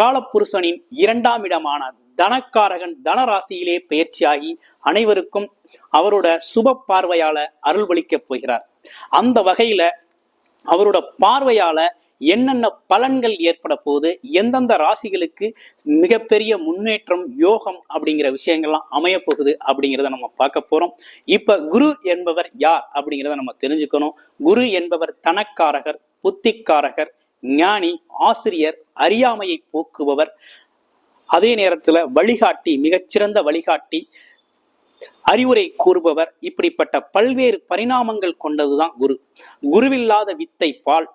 காலப்புருஷனின் இரண்டாம் இடமான தனக்காரகன் தனராசியிலே பயிற்சியாகி அனைவருக்கும் அவரோட சுப பார்வையால அருள்வளிக்கப் போகிறார். அந்த வகையில அவரோட பார்வையால என்னென்ன பலன்கள் ஏற்பட போகுது எந்தெந்த ராசிகளுக்கு மிகப்பெரிய முன்னேற்றம் யோகம் அப்படிங்கிற விஷயங்கள்லாம் அமைய போகுது அப்படிங்கிறத நம்ம பார்க்க போறோம். இப்ப குரு என்பவர் யார் அப்படிங்கிறத நம்ம தெரிஞ்சுக்கணும். குரு என்பவர் தனக்காரகர் புத்திக்காரகர் ஞானி ஆசிரியர் அறியாமையை போக்குபவர். அதே நேரத்துல வழிகாட்டி மிகச்சிறந்த வழிகாட்டி அறிவுரை கூறுபவர். இப்படிப்பட்ட பல்வேறு பரிணாமங்கள் கொண்டதுதான் குரு. குருவில்லாத வித்தை பால்.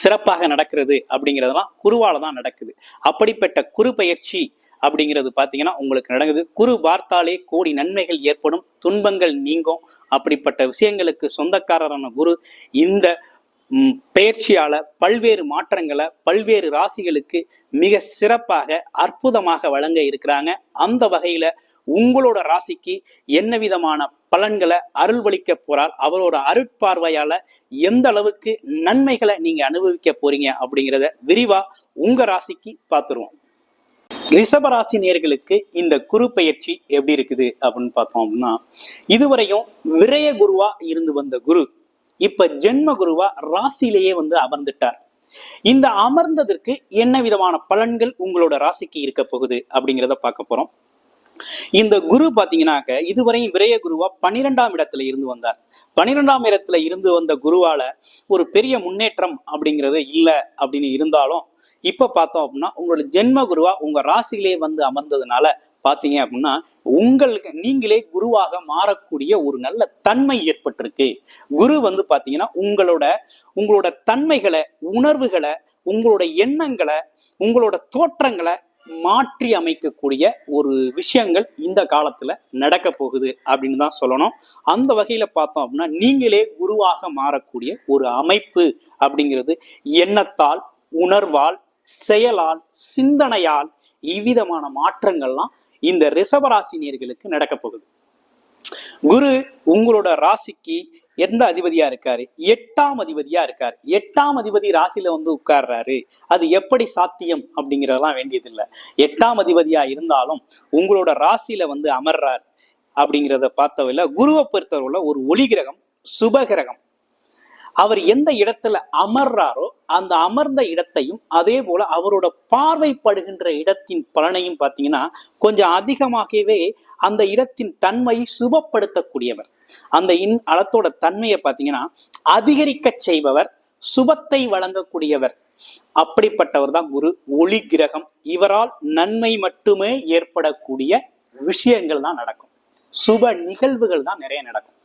சிறப்பாக நடக்கிறது அப்படிங்கிறதெல்லாம் குருவால தான் நடக்குது. அப்படிப்பட்ட குரு பயிற்சி அப்படிங்கிறது பார்த்தீங்கன்னா உங்களுக்கு நடக்குது. குரு பார்த்தாலே கோடி நன்மைகள் ஏற்படும் துன்பங்கள் நீங்கும். அப்படிப்பட்ட விஷயங்களுக்கு சொந்தக்காரரான குரு இந்த பயிற்சியால பல்வேறு மாற்றங்களை பல்வேறு ராசிகளுக்கு மிக சிறப்பாக அற்புதமாக வழங்க இருக்கிறாங்க. அந்த வகையில உங்களோட ராசிக்கு என்ன விதமான பலன்களை அருள்வளிக்க போறார். அவரோட அருட்பார்வையால எந்த அளவுக்கு நன்மைகளை நீங்க அனுபவிக்க போறீங்க அப்படிங்கிறத விரிவா உங்க ராசிக்கு பார்த்துருவோம் ரிஷபராசி நேர்களுக்கு இந்த குரு பயிற்சி எப்படி இருக்குது அப்படின்னு பார்த்தோம் அப்படின்னா இதுவரையும் விரய குருவா இருந்து வந்த குரு இப்ப ஜென்ம குருவா ராசியிலேயே வந்து அமர்ந்துட்டார். இந்த அமர்ந்ததற்கு என்ன விதமான பலன்கள் உங்களோட ராசிக்கு இருக்க போகுது அப்படிங்கிறத பார்க்க போறோம். இந்த குரு பாத்தீங்கன்னாக்க இதுவரையும் விரைய குருவா பன்னிரெண்டாம் இடத்துல இருந்து வந்தார். பன்னிரெண்டாம் இடத்துல இருந்து வந்த குருவால ஒரு பெரிய முன்னேற்றம் அப்படிங்கிறது இல்லை அப்படின்னு இருந்தாலும் இப்ப பார்த்தோம் அப்படின்னா உங்களோட ஜென்ம குருவா உங்க ராசியிலே வந்து அமர்ந்ததுனால பாத்தீங்க அப்படின்னா உங்களுக்கு நீங்களே குருவாக மாறக்கூடிய ஒரு நல்ல தன்மை ஏற்பட்டிருக்கு. குரு வந்து பாத்தீங்கன்னா உங்களோட உங்களோட தன்மைகளை உணர்வுகளை உங்களோட எண்ணங்களை உங்களோட தோற்றங்களை மாற்றி அமைக்கக்கூடிய ஒரு விஷயங்கள் இந்த காலத்துல நடக்க போகுது அப்படின்னு தான் சொல்லணும். அந்த வகையில பார்த்தோம் அப்படின்னா நீங்களே குருவாக மாறக்கூடிய ஒரு அமைப்பு அப்படிங்கிறது எண்ணத்தால் உணர்வால் செயலால் சிந்தனையால் இவ்விதமான மாற்றங்கள்லாம் இந்த ரிசவராசினியர்களுக்கு நடக்க போகுது. குரு உங்களோட ராசிக்கு எந்த அதிபதியா இருக்காரு? எட்டாம் அதிபதியா இருக்காரு. எட்டாம் அதிபதி ராசியில வந்து உட்கார்றாரு. அது எப்படி சாத்தியம் அப்படிங்கறதெல்லாம் வேண்டியதில்லை. எட்டாம் அதிபதியா இருந்தாலும் உங்களோட ராசியில வந்து அமர்றாரு அப்படிங்கிறத பார்த்தவரையில குருவை பொறுத்தவரையில ஒரு ஒளி கிரகம் சுப கிரகம் அவர் எந்த இடத்துல அமர்றாரோ அந்த அமர்ந்த இடத்தையும் அதே போல அவரோட பார்வைப்படுகின்ற இடத்தின் பலனையும் பார்த்தீங்கன்னா கொஞ்சம் அதிகமாகவே அந்த இடத்தின் தன்மையை சுபப்படுத்தக்கூடியவர். அந்த இன் அளத்தோட தன்மையை பார்த்தீங்கன்னா அதிகரிக்க செய்பவர் சுபத்தை வழங்கக்கூடியவர். அப்படிப்பட்டவர் தான் குரு. ஒளி கிரகம். இவரால் நன்மை மட்டுமே ஏற்படக்கூடிய விஷயங்கள் தான் நடக்கும். சுப நிகழ்வுகள் தான் நிறைய நடக்கும்.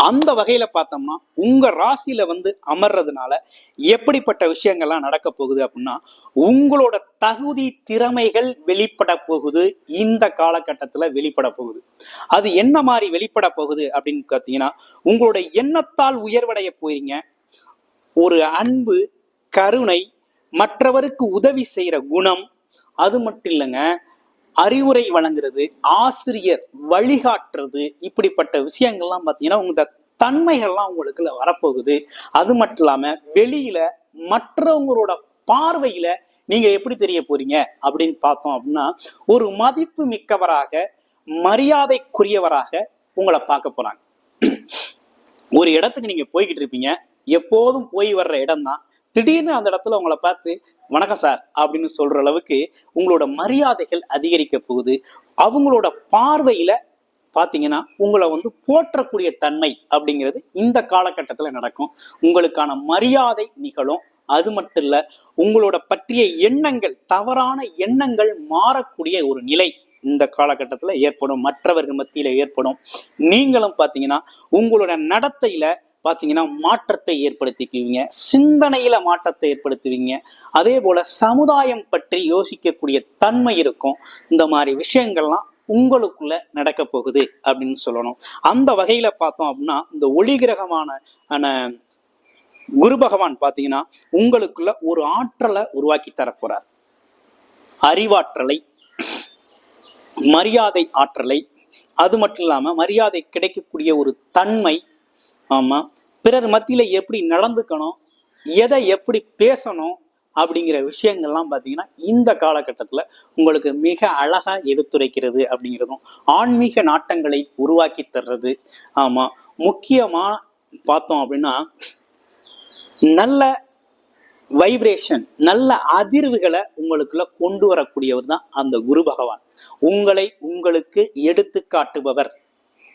அந்த வகையில பார்த்தோம்னா உங்க ராசியில வந்து அமர்றதுனால எப்படிப்பட்ட விஷயங்கள்லாம் நடக்க போகுது அப்படின்னா உங்களோட தகுதி திறமைகள் வெளிப்பட போகுது. இந்த காலகட்டத்துல வெளிப்பட போகுது. அது என்ன மாதிரி வெளிப்பட போகுது அப்படின்னு பார்த்தீங்கன்னா உங்களோட எண்ணத்தால் உயர்வடைய போறீங்க. ஒரு அன்பு கருணை மற்றவருக்கு உதவி செய்யற குணம் அது மட்டும் இல்லைங்க. அறிவுரை வழங்குறது ஆசிரியர் வழிகாட்டுறது இப்படிப்பட்ட விஷயங்கள்லாம் பார்த்தீங்கன்னா உங்க தன்மைகள்லாம் உங்களுக்குல வரப்போகுது. அது மட்டும் இல்லாம வெளியில மற்றவங்களோட பார்வையில நீங்க எப்படி தெரிய போறீங்க அப்படின்னு பார்த்தோம் அப்படின்னா ஒரு மதிப்பு மிக்கவராக மரியாதைக்குரியவராக உங்களை பார்க்க போறாங்க. ஒரு இடத்துக்கு நீங்க போய்கிட்டு இருப்பீங்க. எப்போதும் போய் வர்ற இடம் தான் திடீர்னு அந்த இடத்துல உங்களை பார்த்து வணக்கம் சார் அப்படின்னு சொல்ற அளவுக்கு உங்களோட மரியாதைகள் அதிகரிக்க போகுது. அவங்களோட பார்வையில பாத்தீங்கன்னா உங்களை வந்து போற்றக்கூடிய தன்மை அப்படிங்கிறது இந்த காலகட்டத்துல நடக்கும். உங்களுக்கான மரியாதை நிகழும். அது மட்டும் இல்ல உங்களோட பற்றிய எண்ணங்கள் தவறான எண்ணங்கள் மாறக்கூடிய ஒரு நிலை இந்த காலகட்டத்துல ஏற்படும். மற்றவர்கள் மத்தியில ஏற்படும். நீங்களும் பாத்தீங்கன்னா உங்களோட நடத்தையில பார்த்தீங்கன்னா மாற்றத்தை ஏற்படுத்திக்குவீங்க. சிந்தனையில மாற்றத்தை ஏற்படுத்துவீங்க. அதே போல சமுதாயம் பற்றி யோசிக்கக்கூடிய தன்மை இருக்கும். இந்த மாதிரி விஷயங்கள்லாம் உங்களுக்குள்ள நடக்க போகுது அப்படின்னு சொல்லணும். அந்த வகையில பார்த்தோம் அப்படின்னா இந்த ஒளி கிரகமான ஆன குரு பகவான் பாத்தீங்கன்னா உங்களுக்குள்ள ஒரு ஆற்றலை உருவாக்கி தரப்போறார். அறிவாற்றலை மரியாதை ஆற்றலை அது மட்டும் இல்லாம மரியாதை கிடைக்கக்கூடிய ஒரு தன்மை ஆமா. பிறர் மத்தியில எப்படி நடந்துக்கணும் எதை எப்படி பேசணும் அப்படிங்கிற விஷயங்கள்லாம் பார்த்தீங்கன்னா இந்த காலகட்டத்தில் உங்களுக்கு மிக அழகா எடுத்துரைக்கிறது அப்படிங்கிறதும் ஆன்மீக நாட்டங்களை உருவாக்கி தர்றது. ஆமா. முக்கியமா பார்த்தோம் அப்படின்னா நல்ல வைப்ரேஷன் நல்ல அதிர்வுகளை உங்களுக்குள்ள கொண்டு வரக்கூடியவர் தான் அந்த குரு பகவான். உங்களை உங்களுக்கு எடுத்து காட்டுபவர்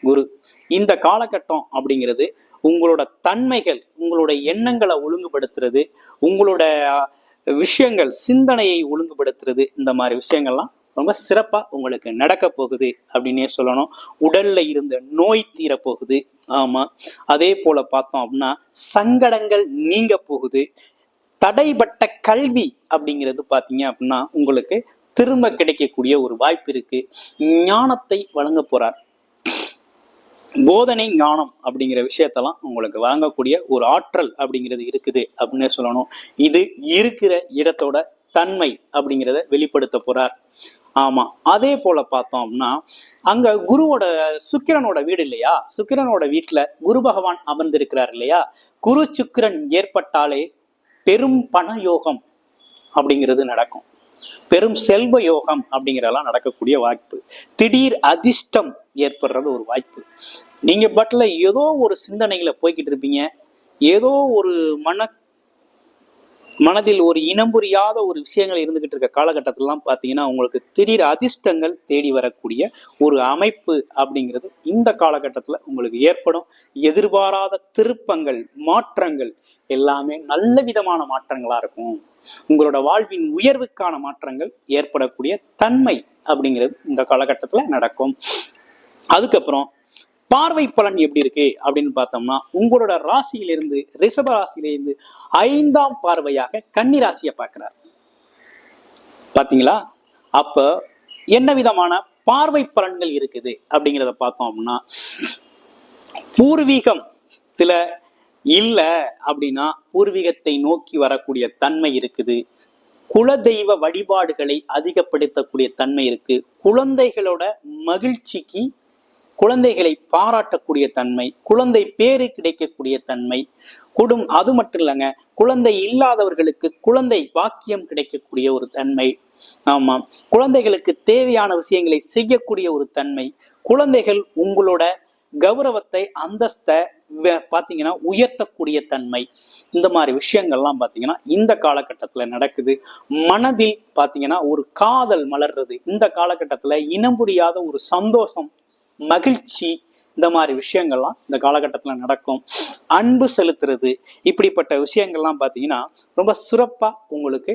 குரு. இந்த காலகட்டம் அப்படிங்கிறது உங்களோட தன்மைகள் உங்களோட எண்ணங்களை ஒழுங்குபடுத்துறது உங்களோட விஷயங்கள் சிந்தனையை ஒழுங்குபடுத்துறது இந்த மாதிரி விஷயங்கள்லாம் ரொம்ப சிறப்பா உங்களுக்கு நடக்க போகுது அப்படின்னே சொல்லணும். உடல்ல இருந்த நோய் தீரப்போகுது. ஆமா. அதே போல பார்த்தோம் அப்படின்னா சங்கடங்கள் நீங்க போகுது. தடைபட்ட கல்வி அப்படிங்கிறது பார்த்தீங்க அப்படின்னா உங்களுக்கு திரும்ப கிடைக்கக்கூடிய ஒரு வாய்ப்பு இருக்கு. ஞானத்தை வழங்க போறார். போதனை ஞானம் அப்படிங்கிற விஷயத்தெல்லாம் உங்களுக்கு வழங்கக்கூடிய ஒரு ஆற்றல் அப்படிங்கிறது இருக்குது அப்படின்னு சொல்லணும். இது இருக்கிற இடத்தோட தன்மை அப்படிங்கிறத வெளிப்படுத்த போறார். ஆமா அதே போல பார்த்தோம்னா அங்க குருவோட சுக்கிரனோட வீடு இல்லையா? சுக்கிரனோட வீட்டுல குரு பகவான் அமர்ந்திருக்கிறார் இல்லையா? குரு சுக்கிரன் ஏற்பட்டாலே பெரும் பண யோகம் அப்படிங்கிறது நடக்கும். பெரும் செல்வ யோகம் அப்படிங்கிறதெல்லாம் நடக்கக்கூடிய வாய்ப்பு. திடீர் அதிர்ஷ்டம் ஏற்படுறது ஒரு வாய்ப்பு. நீங்கள் பட்டில் ஏதோ ஒரு சிந்தனைகளை போய்கிட்டு இருப்பீங்க. ஏதோ ஒரு மன மனதில் ஒரு இனம் புரியாத ஒரு விஷயங்கள் இருந்துகிட்டு இருக்க காலகட்டத்திலலாம் பார்த்தீங்கன்னா உங்களுக்கு திடீர் அதிர்ஷ்டங்கள் தேடி வரக்கூடிய ஒரு அமைப்பு அப்படிங்கிறது இந்த காலகட்டத்தில் உங்களுக்கு ஏற்படும். எதிர்பாராத திருப்பங்கள் மாற்றங்கள் எல்லாமே நல்ல விதமான மாற்றங்களாக இருக்கும். உங்களோட வாழ்வின் உயர்வுக்கான மாற்றங்கள் ஏற்படக்கூடிய தன்மை அப்படிங்கிறது இந்த காலகட்டத்தில் நடக்கும். அதுக்கப்புறம் பார்வை பலன் எப்படி இருக்கு அப்படின்னு பார்த்தோம்னா உங்களோட ராசியிலிருந்து ரிஷப ராசியிலிருந்து ஐந்தாம் பார்வையாக கன்னி ராசியை பார்க்கிறார். பாத்தீங்களா? அப்ப என்ன விதமான பார்வை பலன்கள் இருக்குது அப்படிங்கிறத பார்த்தோம் அப்படின்னா பூர்வீகத்துல இல்ல அப்படின்னா பூர்வீகத்தை நோக்கி வரக்கூடிய தன்மை இருக்குது. குலதெய்வ வழிபாடுகளை அதிகப்படுத்தக்கூடிய தன்மை இருக்கு. குழந்தைகளோட மகிழ்ச்சிக்கு குழந்தைகளை பாராட்டக்கூடிய தன்மை குழந்தை பேரு கிடைக்கக்கூடிய தன்மை குடும் அது மட்டும் இல்லைங்க குழந்தை இல்லாதவர்களுக்கு குழந்தை வாக்கியம் கிடைக்கக்கூடிய ஒரு தன்மை. ஆமாம் குழந்தைகளுக்கு தேவையான விஷயங்களை செய்யக்கூடிய ஒரு தன்மை. குழந்தைகள் உங்களோட கௌரவத்தை அந்தஸ்தை வ- உயர்த்தக்கூடிய தன்மை. இந்த மாதிரி விஷயங்கள்லாம் பார்த்தீங்கன்னா இந்த காலகட்டத்தில் நடக்குது. மனதில் பார்த்தீங்கன்னா ஒரு காதல் மலர்றது. இந்த காலகட்டத்தில் இனம் புரியாத ஒரு சந்தோஷம் மகிழ்ச்சி இந்த மாதிரி விஷயங்கள்லாம் இந்த காலகட்டத்தில் நடக்கும். அன்பு செலுத்துறது இப்படிப்பட்ட விஷயங்கள்லாம் பார்த்தீங்கன்னா ரொம்ப சிறப்பாக உங்களுக்கு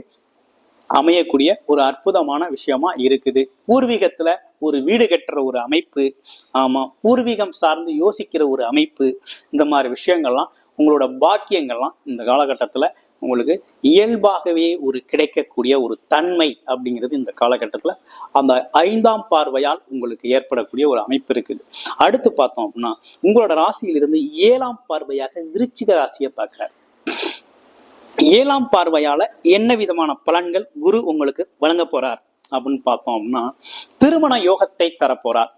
அமையக்கூடிய ஒரு அற்புதமான விஷயமா இருக்குது. பூர்வீகத்துல ஒரு வீடு கட்டுற ஒரு அமைப்பு ஆமா பூர்வீகம் சார்ந்து யோசிக்கிற ஒரு அமைப்பு இந்த மாதிரி விஷயங்கள்லாம் உங்களோட பாக்கியங்கள்லாம் இந்த காலகட்டத்துல உங்களுக்கு இயல்பாகவே ஒரு கிடைக்கக்கூடிய ஒரு தன்மை அப்படிங்கிறது இந்த காலகட்டத்துல அந்த ஐந்தாம் பார்வையால் உங்களுக்கு ஏற்படக்கூடிய ஒரு அமைப்பு இருக்குது. அடுத்து பார்த்தோம் அப்படின்னா உங்களோட ராசியிலிருந்து ஏழாம் பார்வையாக விருச்சிக ராசியை பார்க்குறாரு. ஏழாம் பார்வையால என்ன விதமான பலன்கள் குரு உங்களுக்கு வழங்க போறார் அப்படின்னு பார்த்தோம் அப்படின்னா திருமண யோகத்தை தரப்போறார்.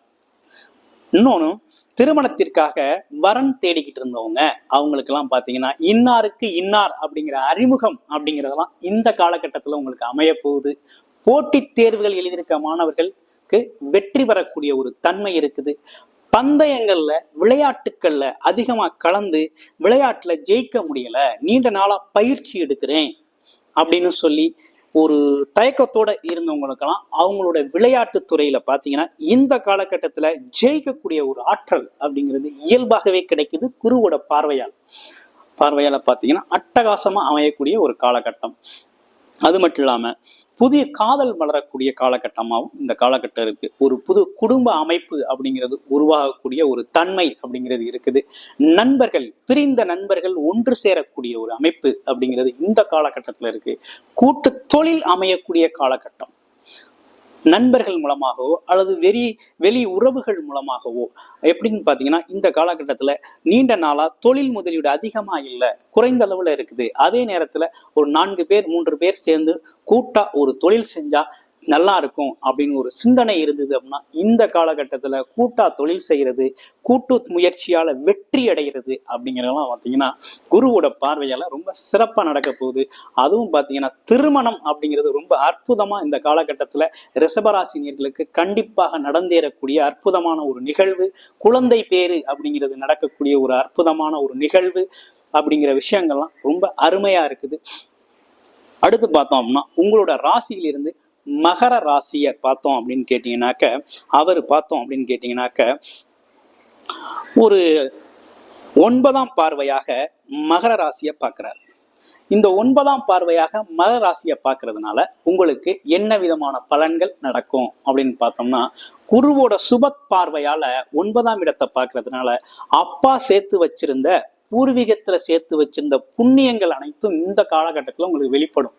இன்னொன்னு திருமணத்திற்காக வரன் தேடிக்கிட்டு இருந்தவங்க அவங்களுக்கெல்லாம் பார்த்தீங்கன்னா இன்னாருக்கு இன்னார் அப்படிங்கிற அறிமுகம் அப்படிங்கிறதெல்லாம் இந்த காலகட்டத்தில் உங்களுக்கு அமைய போகுது போட்டித் தேர்வுகள் எழுதியிருக்க மாணவர்களுக்கு வெற்றி பெறக்கூடிய ஒரு தன்மை இருக்குது. பந்தயங்கள்ல விளையாட்டுக்கள்ல அதிகமா கலந்து விளையாட்டுல ஜெயிக்க முடியல நீண்ட நாளா பயிற்சி எடுக்கிறேன் அப்படின்னு சொல்லி ஒரு தயக்கத்தோட இருந்தவங்களுக்கெல்லாம் அவங்களோட விளையாட்டு துறையில பாத்தீங்கன்னா இந்த காலகட்டத்துல ஜெயிக்கக்கூடிய ஒரு ஆற்றல் அப்படிங்கிறது இயல்பாகவே கிடைக்குது குருவோட பார்வையால். பார்வையால பாத்தீங்கன்னா அட்டகாசமா அமையக்கூடிய ஒரு காலகட்டம். அது மட்டும் இல்லாமல் புதிய காதல் வளரக்கூடிய காலகட்டமாகவும் இந்த காலகட்டம் இருக்கு. ஒரு புது குடும்ப அமைப்பு அப்படிங்கிறது உருவாகக்கூடிய ஒரு தன்மை அப்படிங்கிறது இருக்குது. நண்பர்கள் பிரிந்த நண்பர்கள் ஒன்று சேரக்கூடிய ஒரு அமைப்பு அப்படிங்கிறது இந்த காலகட்டத்தில் இருக்கு. கூட்டு தொழில் அமையக்கூடிய காலகட்டம். நண்பர்கள் மூலமாகவோ அல்லது வெளி வெளி உறவுகள் மூலமாகவோ. எப்படின்னு பார்த்தீங்கன்னா இந்த காலகட்டத்தில் நீண்ட நாளாக தொழில் முதலீடு அதிகமாக இல்லை குறைந்த அளவில் இருக்குது. அதே நேரத்தில் ஒரு நான்கு பேர் மூன்று பேர் சேர்ந்து கூட்டா ஒரு தொழில் செஞ்சா நல்லா இருக்கும் அப்படின்னு ஒரு சிந்தனை இருந்தது அப்படின்னா இந்த காலகட்டத்தில் கூட்டா தொழில் செய்கிறது கூட்டு முயற்சியால் வெற்றி அடைகிறது அப்படிங்கிறதெல்லாம் பார்த்தீங்கன்னா குருவோட பார்வையால் ரொம்ப சிறப்பாக நடக்க போகுது. அதுவும் பார்த்தீங்கன்னா திருமணம் அப்படிங்கிறது ரொம்ப அற்புதமாக இந்த காலகட்டத்தில் ரிஷபராசினியர்களுக்கு கண்டிப்பாக நடந்தேறக்கூடிய அற்புதமான ஒரு நிகழ்வு. குழந்தை பேரு அப்படிங்கிறது நடக்கக்கூடிய ஒரு அற்புதமான ஒரு நிகழ்வு அப்படிங்கிற விஷயங்கள்லாம் ரொம்ப அருமையாக இருக்குது. அடுத்து பார்த்தோம் அப்படின்னா உங்களோட ராசியிலிருந்து மகர ராசியை பார்த்தோம் அப்படின்னு கேட்டீங்கன்னாக்க அவர் பார்த்தோம் அப்படின்னு கேட்டீங்கன்னாக்க ஒரு ஒன்பதாம் பார்வையாக மகர ராசியை பார்க்கிறார். இந்த ஒன்பதாம் பார்வையாக மகர ராசியை பார்க்கறதுனால உங்களுக்கு என்ன விதமான பலன்கள் நடக்கும் அப்படின்னு பார்த்தோம்னா குருவோட சுப பார்வையால ஒன்பதாம் இடத்தை பார்க்கறதுனால அப்பா சேர்த்து வச்சிருந்த பூர்வீகத்துல சேர்த்து வச்சிருந்த புண்ணியங்கள் அனைத்தும் இந்த காலகட்டத்துல உங்களுக்கு வெளிப்படும்.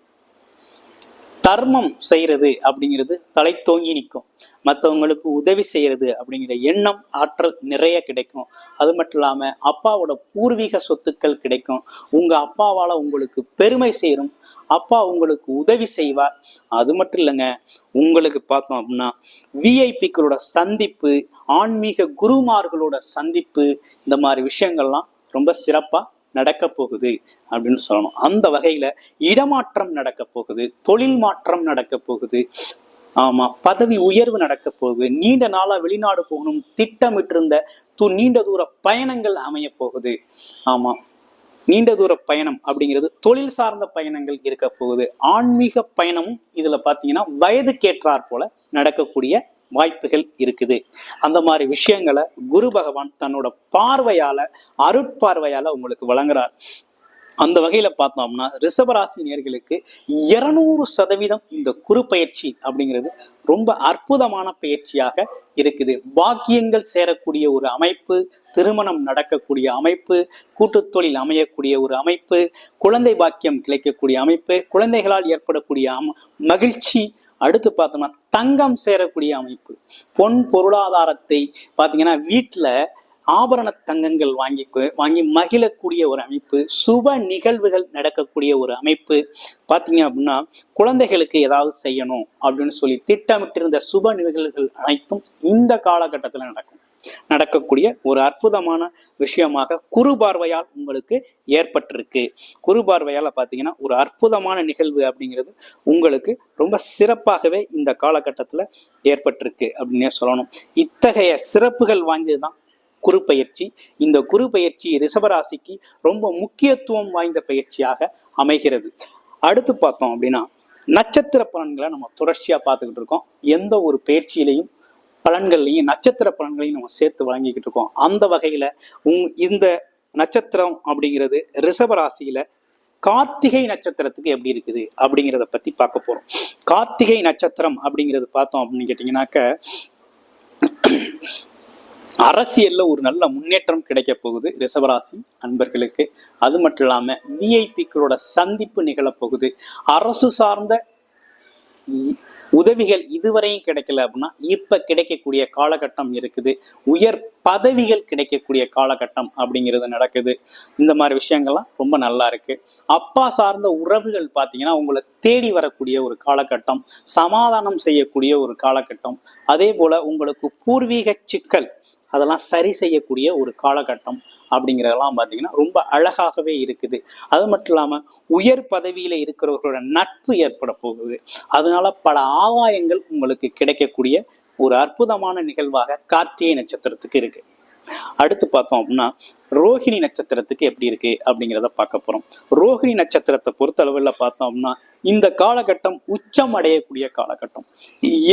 தர்மம் செய்யறது அப்படிங்கிறது தலை தோங்கி நிற்கும். மற்றவங்களுக்கு உதவி செய்யறது அப்படிங்கிற எண்ணம் ஆற்றல் நிறைய கிடைக்கும். அது மட்டும் இல்லாமல் அப்பாவோட பூர்வீக சொத்துக்கள் கிடைக்கும். உங்கள் அப்பாவால் உங்களுக்கு பெருமை சேரும். அப்பா உங்களுக்கு உதவி செய்வார். அது மட்டும் இல்லைங்க உங்களுக்கு பார்த்தோம் அப்படின்னா விஐபிக்களோட சந்திப்பு ஆன்மீக குருமார்களோட சந்திப்பு இந்த மாதிரி விஷயங்கள்லாம் ரொம்ப சிறப்பாக நடக்க போகுது அப்படின்னு சொல்லணும். அந்த வகையில இடமாற்றம் நடக்க போகுது தொழில் மாற்றம் நடக்க போகுது. ஆமா பதவி உயர்வு நடக்க போகுது. நீண்ட நாளா வெளிநாடு போகணும் திட்டமிட்டிருந்த து நீண்ட தூர பயணங்கள் அமைய போகுது. ஆமா நீண்ட தூர பயணம் அப்படிங்கிறது தொழில் சார்ந்த பயணங்கள் இருக்க போகுது. ஆன்மீக பயணமும் இதுல பாத்தீங்கன்னா வயதுக்கேற்றாற் போல நடக்கக்கூடிய வாய்ப்புகள் இருக்குது. அந்த மாதிரி விஷயங்களை குரு பகவான் தன்னோட பார்வையால அருட்பார்வையால உங்களுக்கு வழங்குறார். அந்த வகையில பார்த்தோம்னா ரிஷபராசி நேர்களுக்கு இருநூறு சதவீதம் இந்த குரு பயிற்சி அப்படிங்கிறது ரொம்ப அற்புதமான பயிற்சியாக இருக்குது. பாக்கியங்கள் சேரக்கூடிய ஒரு அமைப்பு திருமணம் நடக்கக்கூடிய அமைப்பு கூட்டுத்தொழில் அமையக்கூடிய ஒரு அமைப்பு குழந்தை பாக்கியம் கிடைக்கக்கூடிய அமைப்பு குழந்தைகளால் ஏற்படக்கூடிய அம மகிழ்ச்சி. அடுத்து பார்த்தோம்னா தங்கம் சேரக்கூடிய அமைப்பு. பொன் பொருளாதாரத்தை பார்த்தீங்கன்னா வீட்டில் ஆபரண தங்கங்கள் வாங்கி வாங்கி மகிழக்கூடிய ஒரு அமைப்பு சுப நிகழ்வுகள் நடக்கக்கூடிய ஒரு அமைப்பு. பார்த்தீங்க அப்படின்னா குழந்தைகளுக்கு ஏதாவது செய்யணும் அப்படின்னு சொல்லி திட்டமிட்டிருந்த சுப நிகழ்வுகள் அனைத்தும் இந்த காலகட்டத்தில் நடக்கும். நடக்கக்கூடிய ஒரு அற்புதமான விஷயமாக குரு பார்வையால் உங்களுக்கு ஏற்பட்டிருக்கு. குரு பார்வையால் பார்த்தீங்கன்னா ஒரு அற்புதமான நிகழ்வு அப்படிங்கிறது உங்களுக்கு ரொம்ப சிறப்பாகவே இந்த காலகட்டத்தில் ஏற்பட்டிருக்கு அப்படின்னே சொல்லணும். இத்தகைய சிறப்புகள் வாங்கியது தான் குரு பயிற்சி. இந்த குரு பயிற்சி ரிஷபராசிக்கு ரொம்ப முக்கியத்துவம் வாய்ந்த பயிற்சியாக அமைகிறது. அடுத்து பார்த்தோம் அப்படின்னா நட்சத்திர பலன்களை நம்ம தொடர்ச்சியா பார்த்துக்கிட்டு இருக்கோம். எந்த ஒரு பயிற்சியிலையும் பலன்கள்லையும் நட்சத்திர பலன்களையும் நம்ம சேர்த்து வழங்கிக்கிட்டு இருக்கோம். அந்த வகையில உங் இந்த நட்சத்திரம் அப்படிங்கிறது ரிஷபராசியில கார்த்திகை நட்சத்திரத்துக்கு எப்படி இருக்குது அப்படிங்கிறத பத்தி பார்க்க போறோம். கார்த்திகை நட்சத்திரம் அப்படிங்கிறது பார்த்தோம் அப்படின்னு கேட்டீங்கன்னாக்க அரசியல்ல ஒரு நல்ல முன்னேற்றம் கிடைக்க போகுது ரிஷபராசி அன்பர்களுக்கு. அது மட்டும் இல்லாம விஐபிக்களோட சந்திப்பு நிகழப்போகுது அரசு சார்ந்த உதவிகள் இதுவரையும் கிடைக்கல அப்படின்னா இப்ப கிடைக்கக்கூடிய காலகட்டம் இருக்குது. உயர் பதவிகள் கிடைக்கக்கூடிய காலகட்டம் அப்படிங்கிறது நடக்குது. இந்த மாதிரி விஷயங்கள்லாம் ரொம்ப நல்லா இருக்கு. அப்பா சார்ந்த உறவுகள் பார்த்தீங்கன்னா உங்களை தேடி வரக்கூடிய ஒரு காலகட்டம் சமாதானம் செய்யக்கூடிய ஒரு காலகட்டம். அதே போல உங்களுக்கு பூர்வீக சிக்கல் அதெல்லாம் சரி செய்யக்கூடிய ஒரு காலகட்டம் அப்படிங்கிறதெல்லாம் பார்த்தீங்கன்னா ரொம்ப அழகாகவே இருக்குது. அது மட்டும் இல்லாமல் உயர் பதவியில் இருக்கிறவர்களோட நட்பு ஏற்பட போகுது. அதனால பல ஆதாயங்கள் உங்களுக்கு கிடைக்கக்கூடிய ஒரு அற்புதமான நிகழ்வாக கார்த்திகை நட்சத்திரத்துக்கு இருக்கு. அடுத்து பார்த்தோம் அப்படின்னா ரோஹிணி நட்சத்திரத்துக்கு எப்படி இருக்கு அப்படிங்கிறத பார்க்க போறோம். ரோஹிணி நட்சத்திரத்தை பொறுத்த அளவில் பார்த்தோம் அப்படின்னா இந்த காலகட்டம் உச்சம் அடையக்கூடிய காலகட்டம்.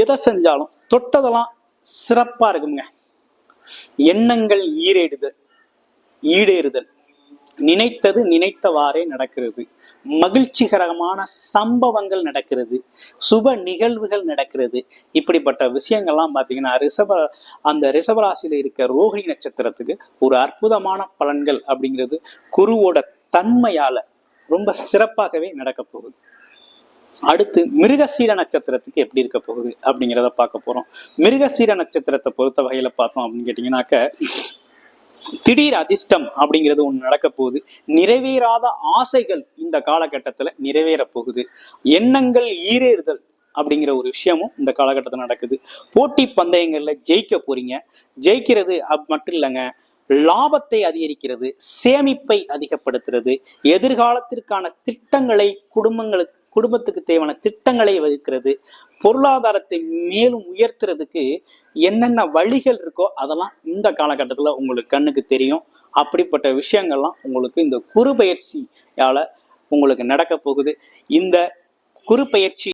எதை செஞ்சாலும் தொட்டதெல்லாம் சிறப்பா இருக்குங்க. எண்ணங்கள் ஈரேடுதல் ஈடேறுதல். நினைத்தது நினைத்தவாறே நடக்கிறது. மகிழ்ச்சிகரமான சம்பவங்கள் நடக்கிறது. சுப நிகழ்வுகள் நடக்கிறது. இப்படிப்பட்ட விஷயங்கள்லாம் பார்த்தீங்கன்னா ரிஷப அந்த ரிஷபராசியில் இருக்க ரோஹிணி நட்சத்திரத்துக்கு ஒரு அற்புதமான பலன்கள் அப்படிங்கிறது குருவோட தன்மையால ரொம்ப சிறப்பாகவே நடக்க போகுது. அடுத்து மிருகசீர நட்சத்திரத்துக்கு எப்படி இருக்க போகுது அப்படிங்கிறத பார்க்க போறோம். மிருகசீர நட்சத்திரத்தை பொறுத்த வகையில பார்த்தோம் அப்படின்னு கேட்டீங்கன்னாக்க திடீர் அதிர்ஷ்டம் அப்படிங்கிறது ஒன்று நடக்க போகுது. நிறைவேறாத ஆசைகள் இந்த காலகட்டத்தில் நிறைவேற போகுது. எண்ணங்கள் ஈரேறுதல் அப்படிங்கிற ஒரு விஷயமும் இந்த காலகட்டத்தில் நடக்குது. போட்டி பந்தயங்களில் ஜெயிக்க போறீங்க. ஜெயிக்கிறது அப் மட்டும் இல்லைங்க. லாபத்தை அதிகரிக்கிறது சேமிப்பை அதிகப்படுத்துறது எதிர்காலத்திற்கான திட்டங்களை குடும்பங்களுக்கு குடும்பத்துக்கு தேவையான திட்டங்களை வகுக்கிறது பொருளாதாரத்தை மேலும் உயர்த்துறதுக்கு என்னென்ன வழிகள் இருக்கோ அதெல்லாம் இந்த காலகட்டத்தில் உங்களுக்கு கண்ணுக்கு தெரியும். அப்படிப்பட்ட விஷயங்கள்லாம் உங்களுக்கு இந்த குரு பயிற்சியால் உங்களுக்கு நடக்க போகுது. இந்த குறு பயிற்சி